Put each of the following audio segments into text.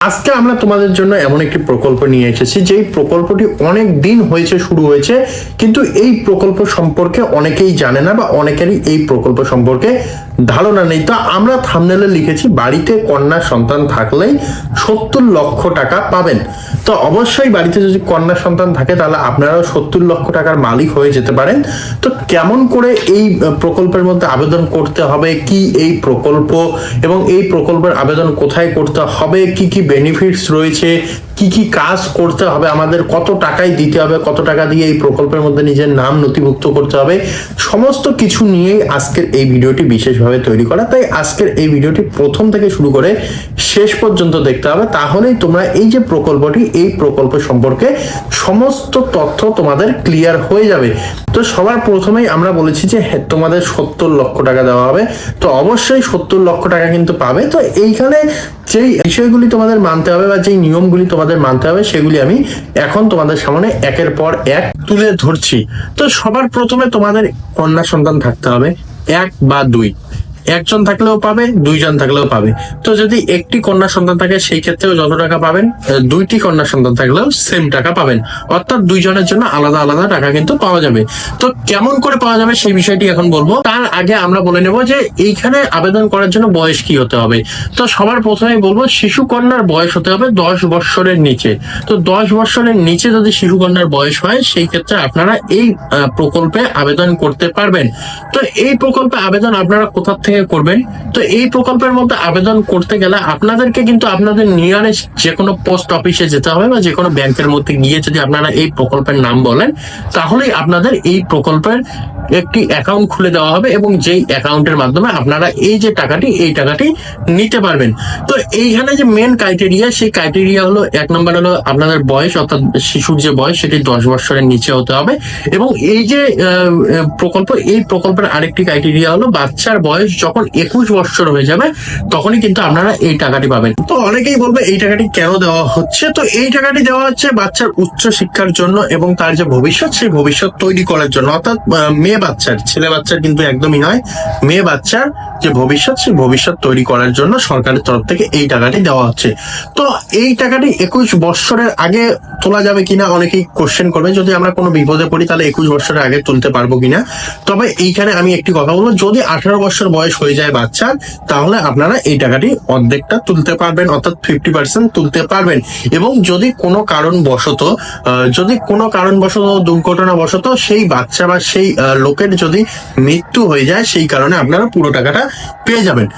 আজকে আমরা তোমাদের জন্য এমন একটি প্রকল্প নিয়ে এসেছি, যেই প্রকল্পটি অনেক দিন হয়েছে, শুরু হয়েছে, কিন্তু এই প্রকল্প সম্পর্কে অনেকেই জানে না বা অনেকেরই এই প্রকল্প সম্পর্কে ধারণা নেই। তো আমরা থামনেলে লিখেছি, বাড়িতে কন্যা সন্তান থাকলেই সত্তর লক্ষ টাকা পাবেন। তো অবশ্যই বাড়িতে যদি কন্যা সন্তান থাকে, তাহলে আপনারাও সত্তর লক্ষ টাকার মালিক হয়ে যেতে পারেন। তো কেমন করে এই প্রকল্পের মধ্যে আবেদন করতে হবে, কি এই প্রকল্প এবং এই প্রকল্পের আবেদন কোথায় করতে হবে, কি কি বেনিফিটস রয়েছে কি কি কাজ করতে হবে আমাদের কত টাকায় দিতে হবে কত টাকা দিয়ে এই প্রকল্পের মধ্যে নিজের নাম নথিভুক্ত করতে হবে সমস্ত কিছু নিয়েই আজকের এই ভিডিওটি বিশেষভাবে তৈরি করা। তাই আজকের এই ভিডিওটি প্রথম থেকে শুরু করে শেষ পর্যন্ত দেখতে হবে তাহলেই তোমরা এই যে প্রকল্পটি এই প্রকল্প সম্পর্কে সমস্ত তথ্য তোমাদের ক্লিয়ার হয়ে যাবে। তো সবার প্রথমেই আমরা বলেছি যে হ্যাঁ, তোমাদের সত্তর লক্ষ টাকা দেওয়া হবে। তো অবশ্যই সত্তর লক্ষ টাকা কিন্তু পাবে। তো এইখানে যেই বিষয়গুলি তোমাদের মানতে হবে বা যেই নিয়মগুলি তোমাদের মানতে হবে, সেগুলি আমি এখন তোমাদের সামনে একের পর এক তুলে ধরছি। তো সবার প্রথমে তোমাদের কন্যা সন্তান থাকতে হবে, এক বা দুই। একজন থাকলেও পাবে, দুইজন থাকলেও পাবে। তো যদি একটি কন্যা সন্তান থাকে, সেই ক্ষেত্রেও যত টাকা পাবেন দুইটি কন্যা সন্তান থাকলেও সেম টাকা পাবেন। অর্থাৎ দুইজনের জন্য আলাদা আলাদা টাকা কিন্তু পাওয়া যাবে। তো কেমন করে পাওয়া যাবে সেই বিষয়টি এখন বলব। তার আগে আমরা বলে নেব যে এইখানে আবেদন করার জন্য বয়স কি হতে হবে। তো সবার প্রথমে বলব, শিশু কন্যার বয়স হতে হবে দশ বৎসরের নিচে। তো দশ বৎসরের নিচে যদি শিশু কন্যার বয়স হয়, সেই ক্ষেত্রে আপনারা এই প্রকল্পে আবেদন করতে পারবেন। তো এই প্রকল্পে আবেদন আপনারা কোথা থেকে করবেন। তো এই প্রকল্পের মধ্যে আবেদন করতে গেলে আপনাদেরকে কিন্তু আপনাদের নিয়ারেস্ট যে কোনো পোস্ট অফিসে যেতে হবে বা যে কোনো ব্যাংকের মধ্যে গিয়ে যদি আপনারা এই প্রকল্পের নাম বলেন, তাহলেই আপনাদের এই প্রকল্পের একটি অ্যাকাউন্ট খুলে দেওয়া হবে এবং যেই অ্যাকাউন্টের মাধ্যমে আপনারা এই যে টাকাটি, এই টাকাটি নিতে পারবেন। তো এইখানে যে মেন ক্রাইটেরিয়া সেই ক্রাইটেরিয়া হলো, এক নম্বর হলো আপনাদের বয়স, অর্থাৎ শিশুর যে বয়স, সেটি দশ বছরের নিচে হতে হবে। এবং এই যে প্রকল্প, এই প্রকল্পের আরেকটি ক্রাইটেরিয়া হলো, বাচ্চার বয়স যখন একুশ বছর হয়ে যাবে, তখনই কিন্তু আপনারা এই টাকাটি পাবেন। তো অনেকেই বলবে, এই টাকাটি কেন দেওয়া হচ্ছে? তো এই টাকাটি দেওয়া হচ্ছে বাচ্চার উচ্চ শিক্ষার জন্য এবং তার যে ভবিষ্যৎ, সেই ভবিষ্যৎ তৈরি করার জন্য। অর্থাৎ মেয়ে বাচ্চার, ছেলে বাচ্চার কিন্তু একদমই নয়। মেয়ে বাচ্চার যে ভবিষ্যৎ, সেই ভবিষ্যৎ তৈরি করার জন্য সরকারের তরফ থেকে এই টাকাটি দেওয়া হচ্ছে। তো এই টাকাটি একুশ বৎসরের আগে তোলা যাবে কিনা, অনেকেই কোশ্চেন করবে। যদি আমরা কোনো বিপদে পড়ি, তাহলে একুশ বছরের আগে তুলতে পারব কিনা? তবে এইখানে আমি একটি কথা বলব, যদি আঠারো বছর বয়স হয়ে যায় বাচ্চার, তাহলে আপনারা এই টাকাটি অর্ধেকটা তুলতে পারবেন, অর্থাৎ ফিফটি পার্সেন্ট তুলতে পারবেন। এবং যদি কোনো কারণ বশত যদি কোনো কারণবশত দুর্ঘটনা বশত সেই বাচ্চা বা সেই লোকের যদি মৃত্যু হয়ে যায়, সেই কারণে আপনারা পুরো টাকাটা পেয়ে যাবেন।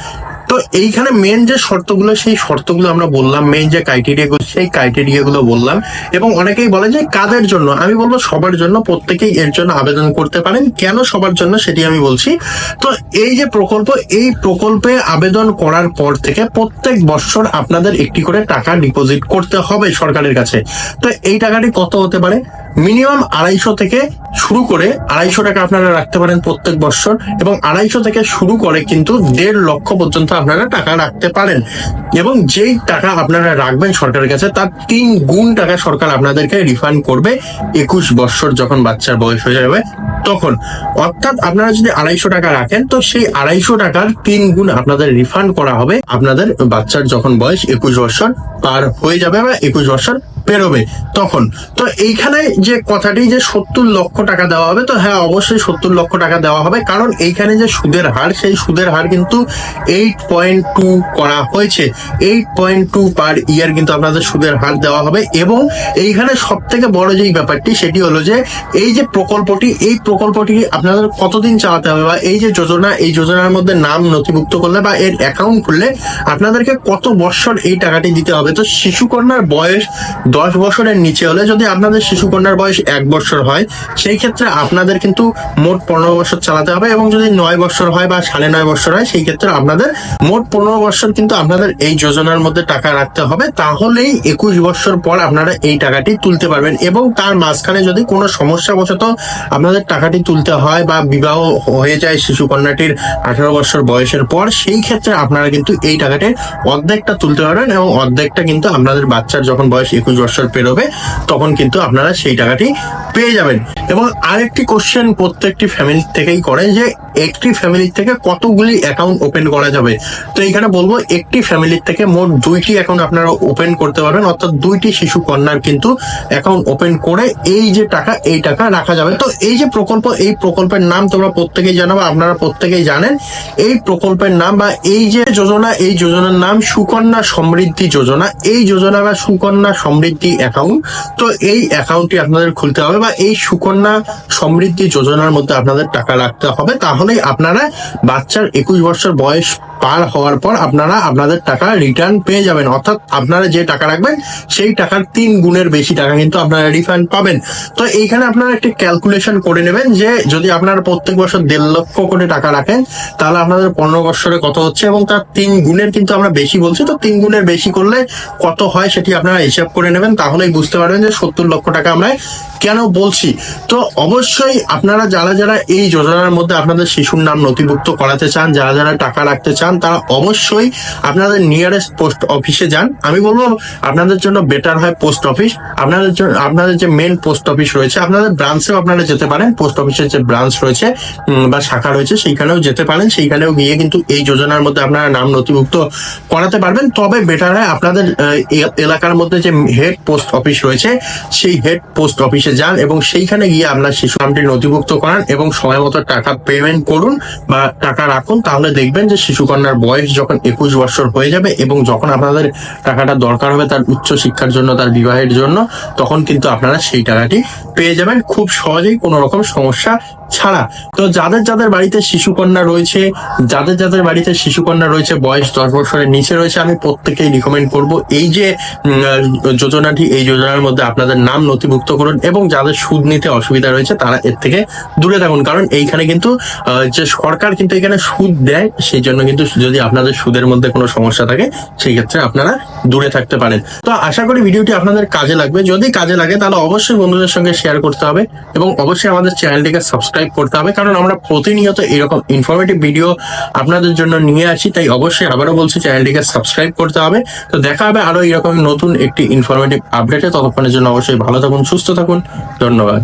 তো এইখানে মেন যে শর্তগুলো, সেই শর্তগুলো আমরা বললাম মেন যে ক্রাইটেরিয়া গুলো, সেই ক্রাইটেরিয়া গুলো বললাম। এবং অনেকেই বলে যে কাদের জন্য? আমি বলব সবার জন্য, প্রত্যেকেই এর জন্য আবেদন করতে পারেন। কেন সবার জন্য সেটি আমি বলছি। তো এই যে প্রকল্প, এই প্রকল্পে আবেদন করার পর থেকে প্রত্যেক বছর আপনাদের একটি করে টাকা ডিপোজিট করতে হবে সরকারের কাছে। তো এই টাকাটি কত হতে পারে? মিনিমাম আড়াইশো থেকে শুরু করে আড়াইশো টাকা আপনারা রাখতে পারেন প্রত্যেক বছর, এবং আড়াইশো থেকে শুরু করে কিন্তু দেড় লক্ষ পর্যন্ত আপনারা টাকা রাখতে পারেন। এবং যেই টাকা আপনারা রাখবেন সরকারের কাছে, তার তিন গুণ টাকা সরকার আপনাদেরকে রিফান্ড করবে একুশ বছর যখন বাচ্চার বয়স হয়ে যাবে তখন। অর্থাৎ আপনারা যদি আড়াইশো টাকা রাখেন, তো সেই আড়াইশো টাকার তিন গুণ আপনাদের রিফান্ড করা হবে আপনাদের বাচ্চার যখন বয়স একুশ বছর পার হয়ে যাবে বা একুশ বছর পেরোবে তখন। তো এইখানে যে কথাটি যে সত্তর লক্ষ টাকা দেওয়া হবে, তো হ্যাঁ অবশ্যই সত্তর লক্ষ টাকা দেওয়া হবে। কারণ এইখানে যে সুদের হার, সেই সুদের হার কিন্তু এইট পয়েন্ট টু করা হয়েছে। Eight point two per year কিন্তু আপনাদের সুদের হার দেওয়া হবে। এবং এইখানে সব থেকে বড় যেই ব্যাপারটি, সেটি হলো যে এই যে প্রকল্পটি, এই প্রকল্পটি আপনাদের কতদিন চালাতে হবে বা এই যে যোজনা, এই যোজনার মধ্যে নাম নথিভুক্ত করলে বা এর অ্যাকাউন্ট খুললে আপনাদেরকে কত বৎসর এই টাকাটি দিতে হবে? তো শিশুকন্যার বয়স দশ বছরের নিচে হলে যদি আপনাদের শিশুকন্যার বয়স এক বছর হয়, সেই ক্ষেত্রে আপনাদের কিন্তু মোট পনেরো বছর চালাতে হবে এবং যদি নয় বছর হয় বা সাড়ে নয় বছর হয়, সেই ক্ষেত্রে আপনাদের মোট পনেরো বছর কিন্তু আপনাদের এই যোজনার মধ্যে টাকা রাখতে হবে। তাহলেই একুশ বছর পর আপনারা এই টাকাটি তুলতে পারবেন এবং তার মাঝখানে যদি কোনো সমস্যা বশত আপনাদের টাকাটি তুলতে হয় বা বিবাহ হয়ে যায় শিশু কন্যাটির আঠারো বছর বয়সের পর, সেই ক্ষেত্রে আপনারা কিন্তু এই টাকাটির অর্ধেকটা তুলতে পারবেন এবং অর্ধেকটা কিন্তু আপনাদের বাচ্চার যখন বয়স একুশ বছর পেরোবে, তখন কিন্তু আপনারা সেই টাকাটি পেয়ে যাবেন। এবং আরেকটি কোশ্চেন প্রত্যেকটি ফ্যামিলি থেকেই করে যে একটি ফ্যামিলি থেকে কতগুলি অ্যাকাউন্ট ওপেন করা যাবে? তো এখানে বলব, একটি ফ্যামিলি থেকে মোট দুইটি অ্যাকাউন্ট আপনারা ওপেন করতে পারবেন। অর্থাৎ দুইটি শিশু কন্যার কিন্তু অ্যাকাউন্ট ওপেন করে এই যে টাকা, এই টাকা রাখা যাবে। তো এই যে প্রকল্প, এই প্রকল্পের নাম তোমরা প্রত্যেকেই জানো বা আপনারা প্রত্যেকেই জানেন। এই প্রকল্পের নাম বা এই যে যোজনা, এই যোজনার নাম সুকন্যা সমৃদ্ধি যোজনা। এই যোজনা বা সুকন্যা সমৃদ্ধি অ্যাকাউন্ট তো এই অ্যাকাউন্টটি আপনাদের খুলতে হবে বা এই সুকন্যা সমৃদ্ধি যোজনার মধ্যে আপনাদের টাকা রাখতে হবে। তাহলেই আপনারা বাচ্চার একুশ বছর বয়স পার হওয়ার পর আপনারা আপনাদের টাকা রিটার্ন পেয়ে যাবেন। অর্থাৎ আপনারা যে টাকা রাখবেন, সেই টাকার তিন গুণের বেশি টাকা কিন্তু আপনারা রিফান্ড পাবেন। তো এইখানে আপনারা একটি ক্যালকুলেশন করে নেবেন যে যদি আপনারা প্রত্যেক বছর দেড় লক্ষ করে টাকা রাখেন, তাহলে আপনাদের পনেরো বছরে কত হচ্ছে এবং তার তিন গুণের কিন্তু আমরা বেশি বলছি, তো তিন গুণের বেশি করলে কত হয় সেটি আপনারা হিসাব করে নেবেন, তাহলেই বুঝতে পারবেন যে সত্তর লক্ষ টাকা আমরা কেন বলছি। তো অবশ্যই আপনারা যারা যারা এই যোজনার মধ্যে আপনাদের শিশুর নাম নথিভুক্ত করাতে চান, যারা যারা টাকা রাখতে চান, তারা অবশ্যই আপনাদের নিয়ারেস্ট পোস্ট অফিসে যান। আমি বলব, আপনাদের জন্য বেটার হয় পোস্ট অফিস আপনাদের জন্য আপনাদের যে মেন পোস্ট অফিস রয়েছে, আপনাদের ব্রাঞ্চেও আপনারা যেতে পারেন। পোস্ট অফিসের যে ব্রাঞ্চ রয়েছে বা শাখা রয়েছে, সেইখানেও যেতে পারেন। সেইখানেও গিয়ে কিন্তু এই যোজনার মধ্যে আপনারা নাম নথিভুক্ত করাতে পারবেন। তবে বেটার হয় আপনাদের এলাকার মধ্যে যে হেড পোস্ট অফিস রয়েছে, সেই হেড পোস্ট অফিসে যান এবং সেইখানে গিয়ে আপনার শিশু নামটি নথিভুক্ত করান এবং সময় মতো টাকা পেমেন্ট করুন বা টাকা রাখুন, তাহলে দেখবেন যে শিশু কন্যার বয়স যখন একুশ বছর হয়ে যাবে এবং যখন আপনাদের টাকাটা দরকার হবে তার উচ্চ শিক্ষার জন্য, তার বিবাহের জন্য, তখন কিন্তু আপনারা সেই টাকাটি পেয়ে যাবেন। খুব সহজেই কোনো রকম সমস্যা ছাড়া। তো যাদের যাদের বাড়িতে শিশু কন্যা রয়েছে, যাদের যাদের বাড়িতে শিশু কন্যা রয়েছে, বয়স দশ বছরের নিচে রয়েছে, আমি প্রত্যেকেই রিকমেন্ড করব এই যে যোজনাটি, এই যোজনার মধ্যে আপনাদের নাম নথিভুক্ত করুন এবং যাদের সুদ নিতে অসুবিধা রয়েছে, তারা এর থেকে দূরে থাকুন। কারণ এইখানে কিন্তু যে সরকার কিন্তু এখানে সুদ দেয়, সেই জন্য কিন্তু যদি আপনাদের সুদের মধ্যে কোনো সমস্যা থাকে, সেই ক্ষেত্রে আপনারা দূরে থাকতে পারেন। তো আশা করি ভিডিওটি আপনাদের কাজে লাগবে। যদি কাজে লাগে, তাহলে অবশ্যই বন্ধুদের সঙ্গে শেয়ার করতে হবে এবং অবশ্যই আমাদের চ্যানেলটিকে সাবস্ক্রাইব করতে হবে, কারণ আমরা প্রতিনিয়ত এরকম ইনফরমেটিভ ভিডিও আপনাদের জন্য নিয়ে আসি, তাই অবশ্যই আবারও বলছি, চ্যানেলটিকে সাবস্ক্রাইব করতে হবে। তো দেখা হবে আরও এরকম নতুন একটি ইনফরমেটিভ আপডেটে ততক্ষণের জন্য অবশ্যই ভালো থাকুন, সুস্থ থাকুন। ধন্যবাদ।